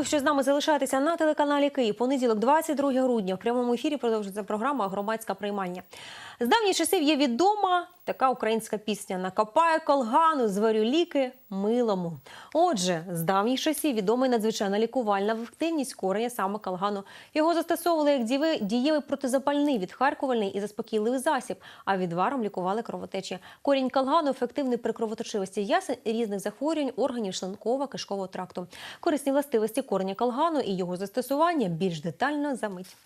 Дякую, що з нами залишаєтеся на телеканалі Київ. Понеділок, 22 грудня. В прямому ефірі продовжується програма Громадська приймання. З давніх часів є відома така українська пісня Накопаю колгану, зварю ліки милому. Отже, з давніх часів відомий надзвичайна лікувальна ефективність кореня саме колгану. Його застосовували як дієвий, дієвий протизапальний, відхаркувальний і заспокійливий засіб, а відваром лікували кровотечі. Корінь колгану ефективний при кровоточивості ясен і різних захворювань органів шлунково-кишкового тракту. Корисні властивості кореня колгану і його застосування більш детально за мить.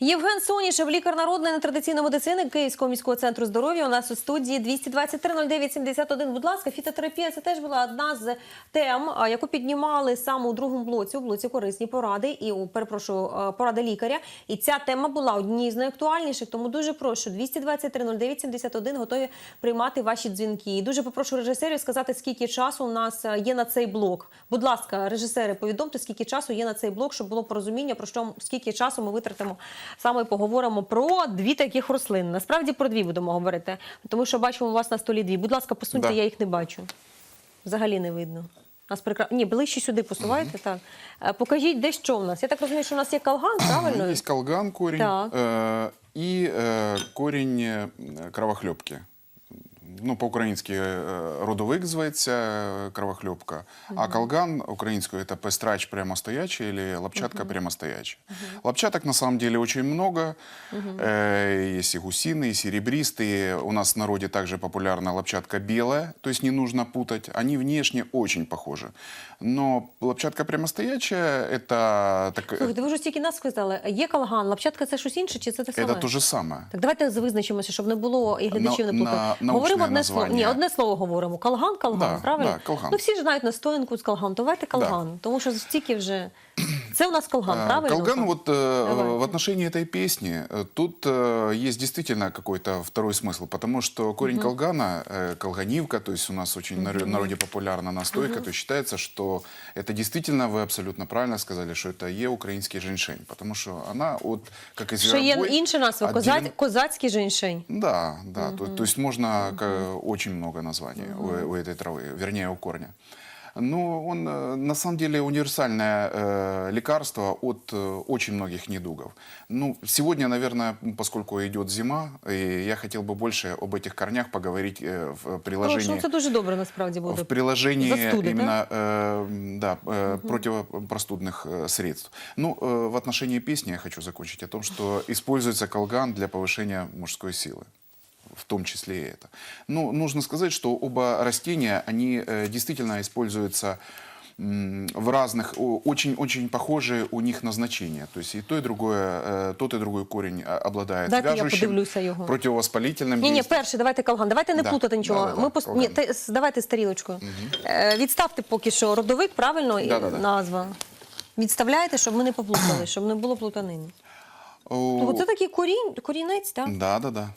Євген Сонішев, лікар народної нетрадиційної медицини Київського міського центру здоров'я. У нас у студії 223 09 71. Будь ласка, фітотерапія це теж була одна з тем, яку піднімали саме у другому блоці, у блоці корисні поради і у перепрошую поради лікаря. І ця тема була однією з найактуальніших. Тому дуже прошу 223 09 71 готові приймати ваші дзвінки. І дуже попрошу режисерів сказати, скільки часу у нас е, є на цей блок. Будь ласка, режисери, повідомте, скільки часу є на цей блок, щоб було порозуміння, про що скільки часу ми витратимо саме поговоримо про дві таких рослини. Насправді про дві будемо говорити, тому що бачимо у вас на столі дві. Будь ласка, посуньте, Да. я їх не бачу. Взагалі не видно. Нас прикра... Ні, ближче сюди посувайте. Так. Е, Покажіть, де що у нас. Я так розумію, що у нас є калган, правильно? Есть колган корень Так. э, и э, корень э, кровохлебки. Ну, по-українськи э, родовик зветься э, кровохлебка, а колган українською это пестрач прямостоячий или лапчатка прямостоячая. Лапчаток на самом деле очень много. Э, есть и гусиные, и серебристые. У нас в народе также популярна лапчатка белая, то есть не нужно путать. Они внешне очень похожи. Но лапчатка прямостоячая это так, Слухайте, ви вже стільки нас сказали. Є калган, лапчатка це щось інше, чи це те саме? это то же самое. Так давайте визначимося, щоб не було і глядачів На- не плутати. на- научне Говоримо одне слово. Ні, одне слово говоримо. Калган, калган, Да, правильно? да, калган. Ну всі ж знають настоянку з калган. Давайте калган, тому що стільки вже. Це у нас калган, А, правильно? Колган, вот э, Давайте. в отношении этой песни, э, тут э, есть действительно какой-то второй смысл, потому что корень колгана, э, колганивка, то есть у нас очень в народе популярна настойка, то считается, что это действительно, вы абсолютно правильно сказали, что это е украинский женьшень, потому что она вот, как и Ще є зверобой, інша назва отделен- козаць, козацький женьшень. Да, да. То, то есть можно к- очень много названий у, у этой травы, вернее у корня. Но он э, на самом деле универсальное э, лекарство от э, очень многих недугов. Ну, сегодня, наверное, поскольку идет зима, и я хотел бы больше об этих корнях поговорить э, в Прошу, приложении. ну, це дуже добре насправді буде. В приложении Застуды, именно э, да, э, противопростудных э, средств. Ну, э, в отношении песни я хочу закончить о том, что используется колган для повышения мужской силы. В том числе и это. Ну, нужно сказать, что оба растения, они э, действительно используются м, в разных, о- очень-очень похожие у них назначения. То есть и то, и другое, э, тот и другой корень а, обладает Дайте я вяжущим, подивлюся його. противовоспалительным Ні, ні, действием. перше, давайте калган. Давайте не Да, плутати нічого. да, да, Ми да, пос... калган. Ні, те- с- давайте стрілочкою. Е, відставте поки що родовик, правильно і Да, да, да. назва. Відставляєте, щоб ми не поплутали, щоб не було плутанини. О, Тобто це такий корінь, корінець, так? Да, да, да.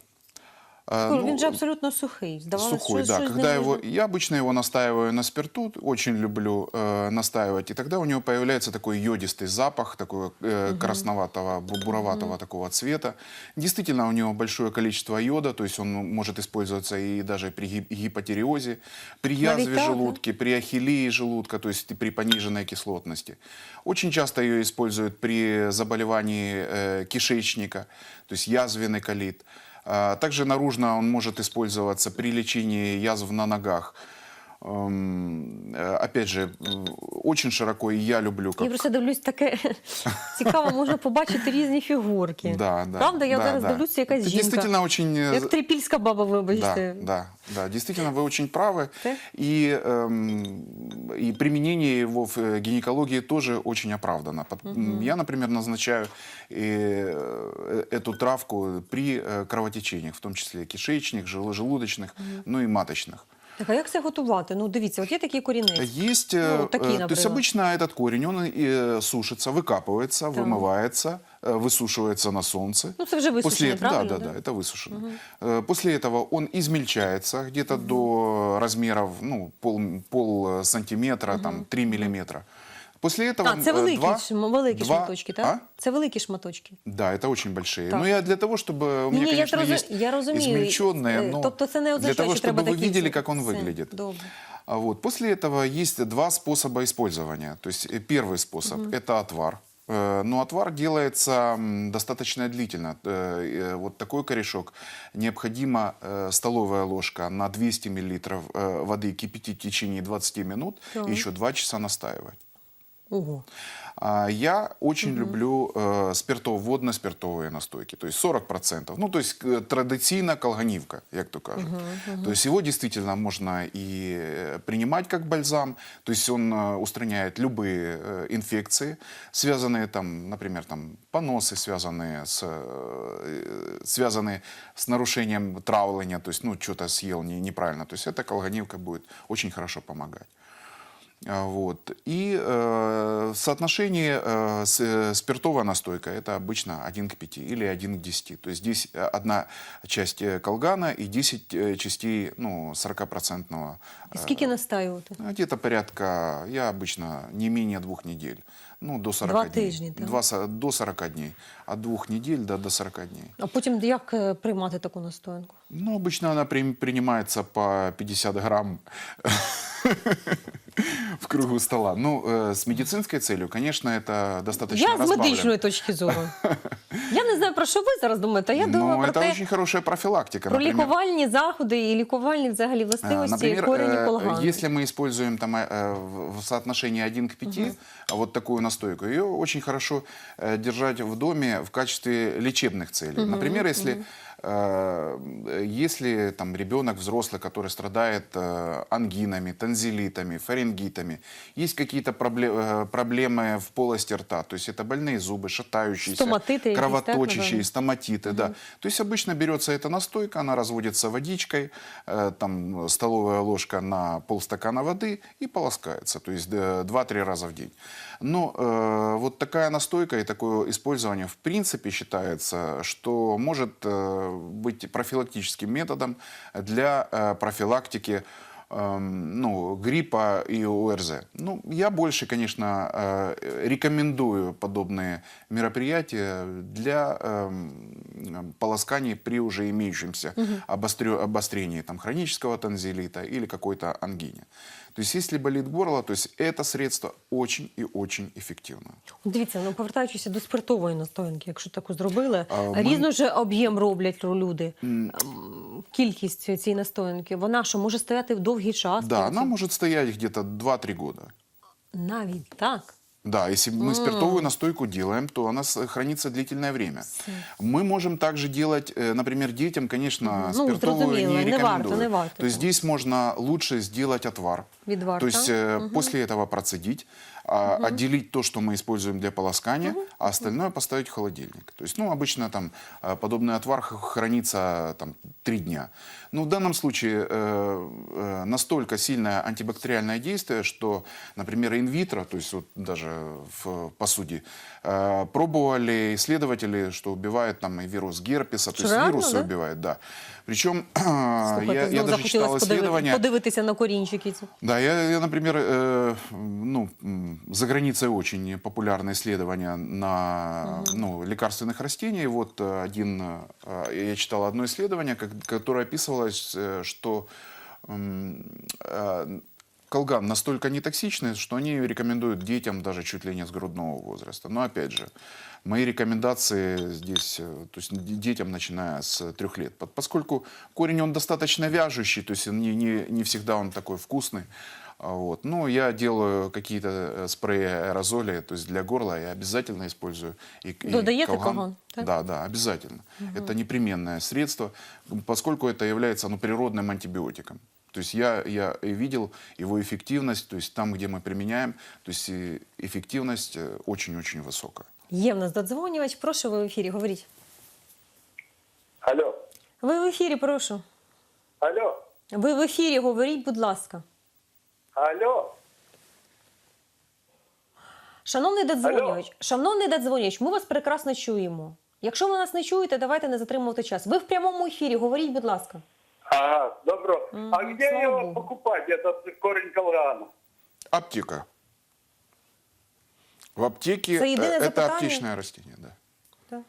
А, ну, же абсолютно сухий. Здавалося, Сухой, що, да. з Когда его, я обычно его настаиваю на спирту, очень люблю э, настаивать, и тогда у него появляется такой йодистый запах, такой э, красноватого, бу- буроватого такого цвета. Действительно, у него большое количество йода, то есть он может использоваться и даже при гип- гипотериозе, при язве да? желудки, при ахиллии желудка, то есть при пониженной кислотности. Очень часто ее используют при заболевании э, кишечника, то есть язвенный колит. Также наружно он может использоваться при лечении язв на ногах. Эм, э, Опять же, м, очень широко, и я люблю Я как... просто дивлюсь таке цікаво, можна побачити різні фігурки. Да, да, Правда, я да, зараз да. дивлюся, якась Это жінка. действительно очень... э, Як трипільська баба, вибачте. Да, да, да, действительно, вы очень правы. Так. И, эм, и применение его в э, гинекологии тоже очень оправдано. Пот- м, Я, например, назначаю э, э, эту травку при э, кровотечениях, в том числе кишечных, жел- желудочных, ну и маточных. Так, а як це готувати? Ну, дивіться, от є такий корінець. Есть, э, Ну, такие, э, то есть например. обычно этот корень, он э, сушится, выкапывается, вымывается, э, высушивается на солнце. Ну, це вже висушений, После этого, правильно, да, да? да, да, это высушено. Э, После этого он измельчается где-то до размеров, ну, пол, пол э, сантиметра, там, 3 миллиметра. После этого А, це э, великі, два, шм- великі два- шматочки, так? А? Це великі шматочки. Да, это очень большие. Так. Но я для того, чтобы у меня, Ні, я конечно, розум- есть я розумію. измельченные, Е, но тобто це не для означає, того, що треба чтобы вы такі видели, ці- как он Все, выглядит. Добре. А вот после этого есть два способа использования. То есть э, первый способ это отвар. Э, Но отвар делается м, достаточно длительно. Э, э, Вот такой корешок необходимо э, столовая ложка на 200 мл э, воды кипятить в течение 20 минут Так. и еще 2 часа настаивать. А, Я очень люблю э, спиртов, водно-спиртовые настойки, то есть 40%. Ну, то есть э, традиційна колганівка, як то кажуть. То есть его действительно можно и э, принимать как бальзам, то есть он э, устраняет любые э, инфекции, связанные там, например, там поносы, связанные с, э, связанные с нарушением травления, то есть, ну, что-то съел не- неправильно. То есть эта колганивка будет очень хорошо помогать. А, Вот. И э, соотношение э, с- э, спиртовая настойка это обычно 1 к 5 или 1 к 10. То есть здесь э, одна часть э, колгана и 10 э, частей ну, 40-процентного. І скільки настаювати? э, Где-то порядка, я обычно не менее двух недель. Ну, до 40 Два дней. тижні, так? Два со- до 40 дней. От двух недель до, до 40 дней. А потім як е, приймати таку настоянку? Ну, обычно она при- принимается по 50 грамм в кругу стола. Ну, э, с медицинской целью, конечно, это достаточно Я з разбавлено. медичної точки зору. Я не знаю, про що ви зараз думаєте. а Я Ну, думаю про это те, очень хорошая профилактика. про например. лікувальні заходи і лікувальні взагалі А, властивості Например, корені э, колгану. если мы используем там э, в в соотношении 1 к 5, а вот такую настойку, ее очень хорошо э, держать в доме в качестве лечебных целей. Например, если э, если там ребенок взрослый, который страдает э, ангинами, танзелитами, фарингитами, есть какие-то пробле- э, проблемы в полости рта, то есть это больные зубы, шатающиеся, Стоматиты кровоточащие, напевно? стоматиты, да. То есть обычно берется эта настойка, она разводится водичкой, э, там столовая ложка на полстакана воды и полоскается, то есть э, 2-3 раза в день. Но э, вот такая настойка и такое использование в принципе считается, что может э, быть профилактическим методом для э, профилактики эм, ну, гриппа и ОРЗ. Ну, я больше, конечно, э, рекомендую подобные мероприятия для эм, полосканий при уже имеющемся обострё- обострении там, хронического танзелита или какой-то ангине. То есть, если болит горло, то есть это средство очень и очень эффективно. Дивіться, ну повертаючися до спиртової настоянки, якщо таку зробили, А, ми- різно же об'єм роблять люди. М, Кількість цієї настоянки, вона що може стояти в довгий час? Да, Тобто она может стоять где-то 2-3 года. навіть так. Да, если мы спиртовую настойку делаем, то она с- хранится длительное время. Мы можем также делать, э, например, детям, конечно, Ну, спиртовую зрозуміло, не не варто, рекомендую. не варто, То есть так. здесь можно лучше сделать отвар. Відвар, То есть так? э, после этого процедить, а, отделить то, что мы используем для полоскания, а остальное поставить в холодильник. То есть, ну, обычно там э, подобный отвар х- хранится там три дня. Но в данном случае э, э, настолько сильное антибактериальное действие, что, например, инвитро, то есть вот даже в посуде, э, пробовали исследователи, что убивает там и вирус герпеса, то Что, есть реально, вирусы да? убивает, да. Причем Слухайте, я, я знов даже читал захотілося подиви- исследования. подивитися на корінчики. ці. Да, я, я, например, э, ну, за границей очень популярны исследования на ну, лекарственных растений. Вот э, один, э, я читал одно исследование, которое описывалось, э, что э, колган настолько нетоксичный, что они рекомендуют детям даже чуть ли не с грудного возраста. Но опять же, мои рекомендации здесь, э, то есть детям, начиная с трех лет. По- Поскольку корень, он достаточно вяжущий, то есть не, не, не всегда он такой вкусный. А Вот. Но я делаю какие-то э, спреи, аэрозоли, то есть для горла я обязательно использую. И, Додаете колган. колган, так? Да, да, обязательно. Это непременное средство, поскольку это является ну, природным антибиотиком. То есть я, я видел его эффективность, то есть там, где мы применяем, то есть эффективность э, очень-очень высокая. Є в нас додзвонювач. Прошу, ви в ефірі, говоріть. Алло, Ви в ефірі, прошу. алло, Ви в ефірі, говоріть, будь ласка. алло. Шановний додзвонювач, шановний додзвонювач, ми вас прекрасно чуємо. Якщо ви нас не чуєте, давайте не затримувати час. Ви в прямому ефірі, говоріть, будь ласка. Ага, добро. а где слава его Богу. покупать, этот корень колгана? Аптека. В аптеке Это единое э, это запитание? аптечное растение, да. Так,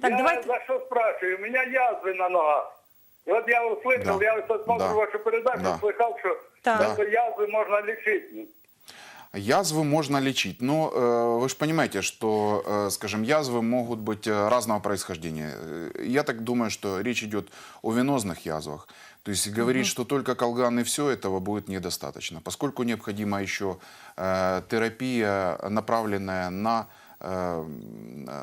так я давайте. за что спрашиваю? У меня язвы на ногах. И вот я услышал, Да. я вот смотрю Да. вашу передачу, Да. слыхал, что Так. это язвы можно лечить. Язвы можно лечить, но э, вы же понимаете, что, э, скажем, язвы могут быть э, разного происхождения. Э, Я так думаю, что речь идет о венозных язвах. То есть говорить, что только колган и все, этого будет недостаточно, поскольку необходима еще э, терапия, направленная на, э,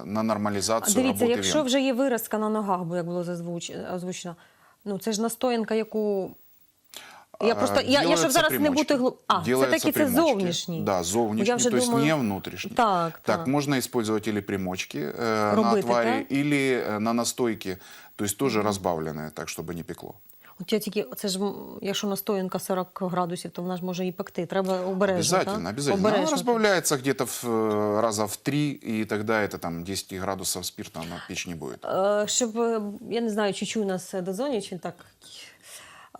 на нормализацию Дивіться, работы якщо вен. вже є виразка на ногах, бо як було зазвуч- озвучено, ну це ж настоянка, яку. Я А, просто я, я щоб делаются зараз не примочки. бути глуп. А, це Делаются таки це примочки. зовнішній. Да, Я зовнішній, вже то есть думаю- не внутрішній. Так, так. так. можно использовать или примочки э, на Робити, отваре, так? или э, на настойке, то есть тоже разбавленные, так, чтобы не пекло. От я тільки, це ж м, якщо настоянка 40 градусів, то вона ж може і пекти. Треба обережно. Обязательно, так? обязательно. Она Обережно. разбавляется где-то в, э, раза в три, и тогда это там 10 градусов спирта она печь не будет. Е, Щоб е, я не знаю, чи чує нас е, дозонює, чи так.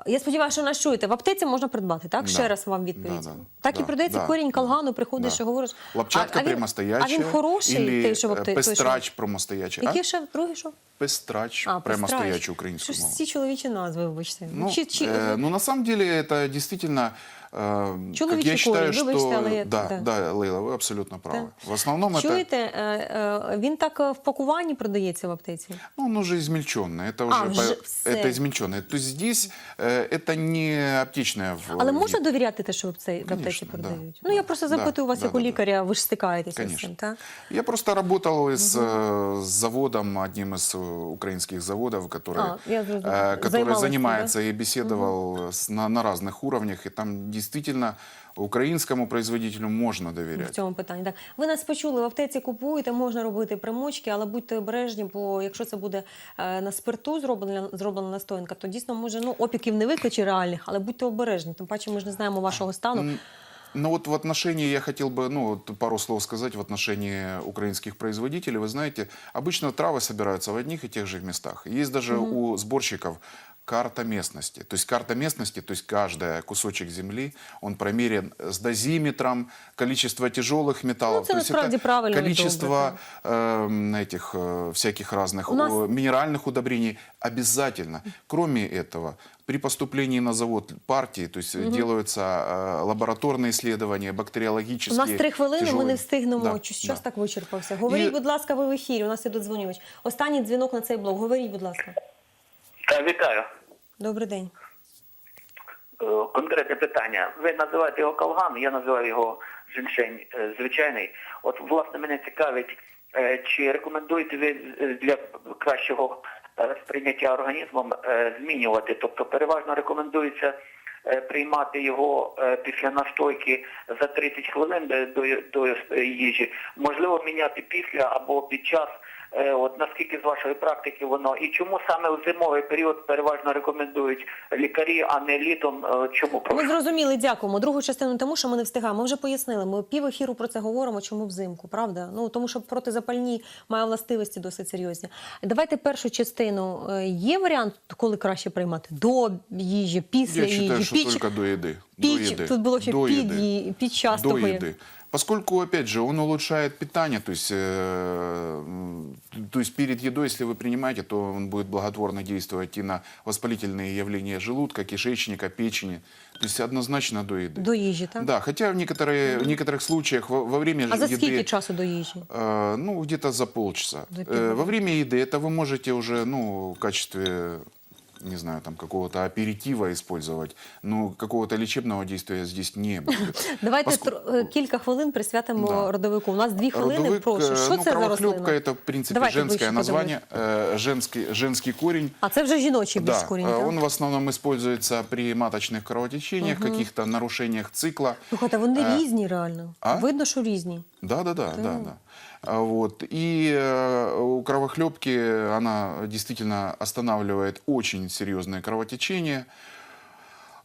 Я сподіваюся, що нас чуєте. В аптеці можна придбати, так? Да. Ще раз вам відповідь. Да, да. Так і Да, продається да. корінь калгану, приходиш Да. і говориш. Лапчатка а, а він, прямостоячая. А він хороший, или той, що в э, аптеці. той, що- пестрач прямостоячий. Який А? ще другий що? Пестрач А, прямостоячий пестрач. українською Що ж мовою. ці чоловічі назви, вибачте. Ну, Чи- чи- э, ну, на самом деле, это действительно, э, как Человечий я считаю, корень, вибачте, что... але я- да, да. да, Лейла, вы абсолютно правы. Так. В основном это, Чуєте, е, е, він так е, в пакуванні продається в аптеці? ну, он уже измельченный, это уже, А, вже по- все. это измельченное. То есть здесь э, это не аптечное. в- Але можна довіряти те, що в аптеці, в аптеці Конечно, да. продають? Ну я просто Да, запитую вас, да, як у да, да. лікаря, ви ж стикаєтеся з Конечно. цим, так? Я просто работал с, э, с заводом, одним из э, украинских заводов, который, А, я зрозумела. э, который Займалась цим, занимается и беседовал с- на, на разных уровнях. И там действительно украинскому производителю можно в доверять. цьому питанні. Так ви нас почули в аптеці. Купуєте, можна робити примочки, але будьте обережні, бо якщо це буде е, на спирту зроблена зроблена настоянка, то дійсно може ну опіків не викличе реальних, але будьте обережні. Тим паче, ми ж не знаємо вашого стану. Ну вот в отношении, я хотел бы ну, вот пару слов сказать в отношении украинских производителей. Вы знаете, обычно травы собираются в одних и тех же местах. Есть даже у сборщиков карта местности. То есть карта местности, то есть каждый кусочек земли, он промерен с дозиметром, количество тяжелых металлов. Ну, це то есть насправді правильно і количество эм, этих э, всяких разных У нас- о, минеральных удобрений. Обязательно. Кроме этого, при поступлении на завод партии, то есть делаются э, лабораторные исследования, У бактериологические. нас три хвилини. Ми тяжелые. не встигнемо. Да, Час да. так вичерпався. Говоріть, І- будь ласка, ви в ефірі. У нас є додзвонювач. Останній дзвінок на цей блок. Говоріть, будь ласка. Та, вітаю. Добрий день. Е, Конкретне питання. Ви називаєте його калган, я називаю його женьшень е, звичайний. От, власне, мене цікавить, е, чи рекомендуєте ви для кращого сприйняття організмом змінювати? Тобто переважно рекомендується приймати його після настойки за 30 хвилин до, до, до їжі. Можливо, міняти після або під час. Е, От наскільки з вашої практики воно і чому саме в зимовий період переважно рекомендують лікарі, а не літом? Е, Чому Ми зрозуміли, дякуємо. Другу частину тому, що ми не встигаємо. Ми вже пояснили. Ми пів ефіру про це говоримо. Чому взимку, правда? Ну тому що протизапальні має властивості досить серйозні. Давайте першу частину. Е, Є варіант, коли краще приймати до їжі, після Я считаю, їжі, что піч, только до еды. До піч еды. тут було ще До під, еды. ї- під час До того. як- еды. Поскольку, опять же, он улучшает питание, то есть, э, м, то есть перед едой, если вы принимаете, то он будет благотворно действовать и на воспалительные явления желудка, кишечника, печени. То есть однозначно до еды. До їжі, так? Да, хотя в, некоторые, в некоторых случаях во, во время А за еды... скільки часу до їжі? Э, ну, где-то за полчаса. За Э, полчаса. во время еды это вы можете уже, ну, в качестве, не знаю, там, какого-то аперитива использовать, но какого-то лечебного действия здесь не будет. Давайте Поску- тр- е, кілька хвилин присвятимо Да. родовику. У нас дві хвилини. Родовик, Прошу, э, що ну, це за кровохлебка рослина? это, в принципе, Давайте женское ближче название, э, женский, женский корень. А це вже жіночий більш Да, корінь, э, так? он в основном используется при маточных кровотечениях, каких-то нарушениях цикла. Слухайте, вони Е, різні реально. а? Видно, що різні. Да, да, да, да, да. А Вот. И э, у кровохлебки она действительно останавливает очень серьезные кровотечения.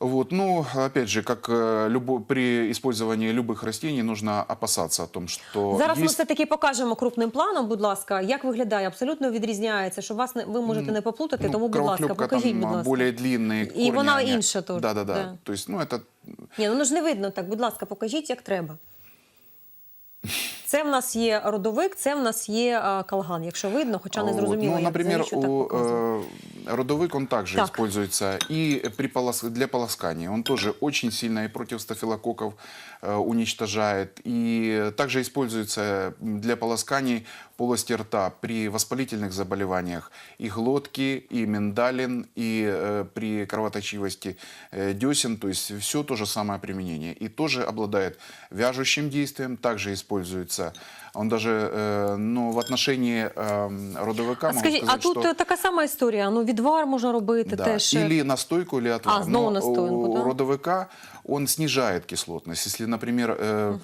Вот. Ну, опять же, как э, любо- при использовании любых растений нужно опасаться о том, что Зараз ми есть... все-таки покажемо крупним планом, будь ласка, як виглядає, абсолютно відрізняється, щоб вас не ви можете не поплутати, ну, тому, будь ласка, кровохлебка покажіть, там будь а, ласка. более длинные И корни. вона они- інша теж. Да, да, да, Да. То есть, ну, это Ні, ну воно ж не видно так, будь ласка, покажіть, як треба. Це в нас є родовик, це в нас є е, калган, якщо видно, хоча не Вот. зрозуміло, Ну, як например, завіщо так у, показує. э, родовик он также Так. используется и при полос... для полоскания. Он тоже очень сильно и против стафилококков э, уничтожает. И также используется для полосканий полости рта при воспалительных заболеваниях и глотки, и миндалин, и э, при кровоточивости э, десен. То есть все то же самое применение. И тоже обладает вяжущим действием. Также используется força. он даже э, ну, в отношении э, родовика А могу скажіть, а сказать, тут что... е, така сама історія. Ну, відвар можна робити Да, теж. е, Или настойку, или отвар. А, снова Но настоянку, у да? родовика он снижает кислотность. Если, например, э,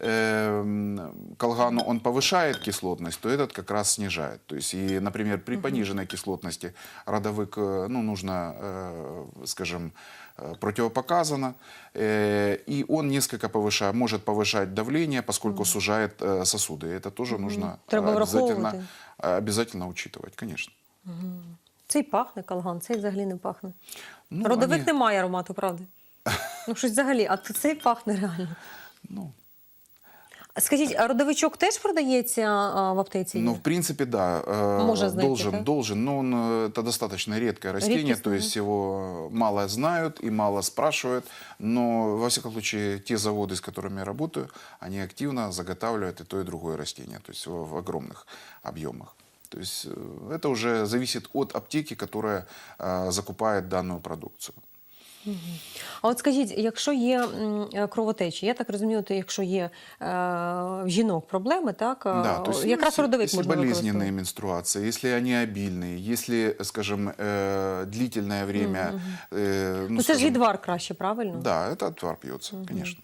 э, м, колгану он повышает кислотность, то этот как раз снижает. То есть, и, например, при пониженной кислотности родовик э, ну, нужно, э, скажем, э, противопоказано, э, и он несколько повышает, может повышать давление, поскольку сужает э, сосуды. И это тоже нужно Треба э, обязательно, враховувати. э, обязательно учитывать, конечно. Цей пахне калган, цей взагалі не пахне. Ну, Родовик они- не має аромату, правда? Ну, щось взагалі, а то цей пахне реально. Ну, А Скажіть, а родовичок теж продається а, в аптеці? Ну, в принципе, да. э, Можно знайти, должен, так? должен. Но он, э, это достаточно редкое растение, Редкостное, то есть его мало знают и мало спрашивают. Но, во всяком случае, те заводы, с которыми я работаю, они активно заготавливают и то, и другое растение, то есть в, в огромных объемах. То есть э, это уже зависит от аптеки, которая э, закупает данную продукцию. А от скажіть, якщо є м, е, кровотечі, я так розумію, то якщо є е, в жінок проблеми, так е, Да, то есть якраз если, родовик если можна болезненные використовувати. менструации, если они обильные, если, скажем, э, длительное время... э, Ну, це ж скажем, відвар краще, правильно? Да, это отвар пьется, конечно.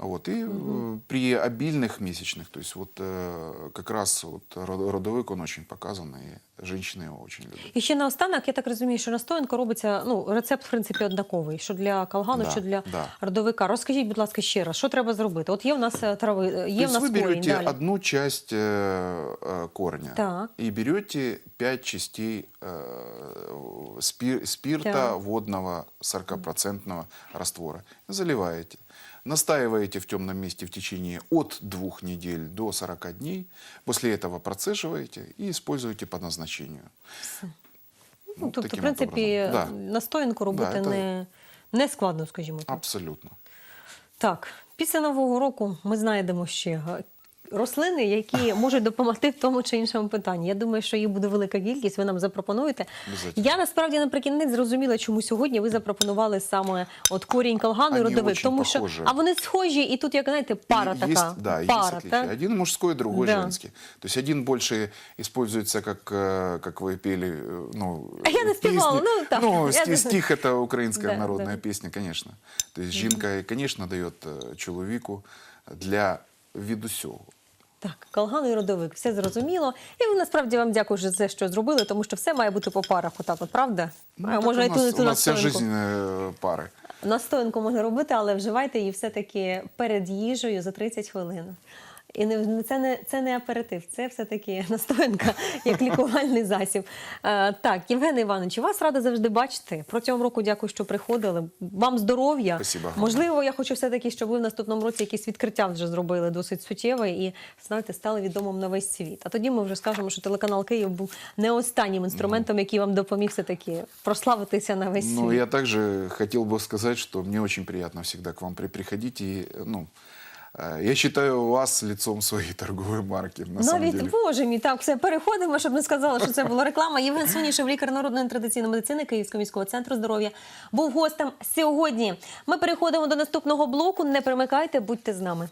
Вот, и э, при обильных месячных, то есть вот э, как раз вот ро- родовик, он очень показан, и женщины его очень любят. І ще наостанок, я так розумію, що настоянка робиться, ну, рецепт, в принципі, однаковий, що для калгану, Да, що для да. родовика. Розкажіть, будь ласка, ще раз, що треба зробити? От є в нас е, трави, е, То є в есть нас вы корінь, берете далі. одну часть э, э, корня Так. и берете пять частей э, спир- спирта Так. водного 40% раствора. Заливаете. Настаиваете в темном месте в течение от двух недель до 40 дней. После этого процеживаете и используете по назначению. Ну, Ну, тобто, в принципі. Да. настоянку робити Да, це- не, не складно, скажімо так. Абсолютно. Так, після нового року ми знайдемо ще рослини, які можуть допомогти в тому чи іншому питанні. Я думаю, що їх буде велика кількість. Ви нам запропонуєте. Обязательно. Я насправді наприкінець зрозуміла, чому сьогодні ви запропонували саме от корінь калгану і Вони родовик, очень тому що похожі. а вони схожі, і тут як знаєте, пара И така. Есть, да, пара, есть отличия. так? Один мужской, другой Да. женский. То есть один больше используется, как, э, как вы пели, э, ну, А я не спевала, песни. ну, так, Ну, я сти- не- стих это украинская Да, народная да. песня, конечно. То есть жінка, конечно, дает э, чоловіку для від усього. Так, калган і родовик, все зрозуміло. І насправді вам дякую за те, що зробили, тому що все має бути по парах, отак, от правда? Ну, а так можна у і ту, і нас, ту у нас вся життя жизнь э. Настоянку можна робити, але вживайте її все-таки перед їжею за 30 хвилин. І не, це, не, це не аперитив, це все-таки настоянка як лікувальний засіб. Е, так, Євген Іванович, вас рада завжди бачити. Протягом року дякую, що приходили. Вам здоров'я. Можливо, я хочу все-таки, щоб ви в наступному році якісь відкриття вже зробили досить суттєве і знаєте, стали відомим на весь світ. А тоді ми вже скажемо, що телеканал Київ був не останнім інструментом, який вам допоміг все-таки прославитися на весь Ну, світ. я также хотел бы сказать, что мне очень приятно всегда к вам при- приходить. И, ну, я считаю вас лицом своєї торгової марки, на самом Навіть деле. боже мій, так все переходимо, щоб не сказали, що це була реклама. Євген Сонішев, лікар народної традиційної медицини Київського міського центру здоров'я, був гостем сьогодні. Ми переходимо до наступного блоку. Не примикайте, будьте з нами.